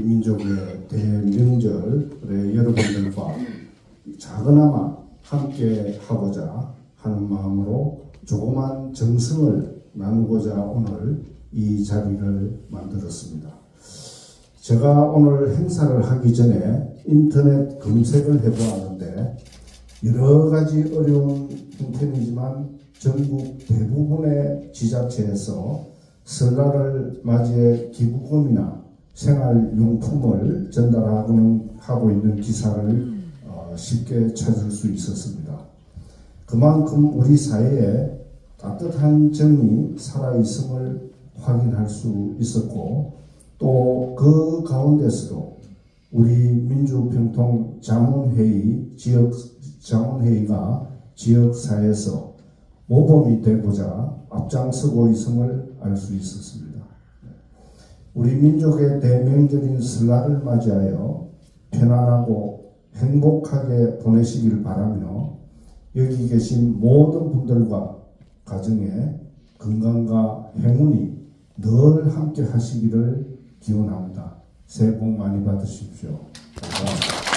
민족의 대명절에 여러분들과 작은아마 함께 하고자 하는 마음으로 조그만 정성을 나누고자 오늘 이 자리를 만들었습니다. 제가 오늘 행사를 하기 전에 인터넷 검색을 해보았는데 여러 가지 어려운 형편이지만 전국 대부분의 지자체에서 설날을 맞이해 기부금이나 생활용품을 전달하고는 하고 있는 기사를 어, 쉽게 찾을 수 있었습니다. 그만큼 우리 사회에 따뜻한 정이 살아있음을 확인할 수 있었고 또 그 가운데서도 우리 민주평통 자문회의 지역 자문회의가 지역사회에서 모범이 되고자 앞장서고 있음을 알 수 있었습니다. 우리 민족의 대명절인 설날을 맞이하여 편안하고 행복하게 보내시길 바라며 여기 계신 모든 분들과 가정에 건강과 행운이 늘 함께 하시기를 기원합니다. 새해 복 많이 받으십시오. 감사합니다.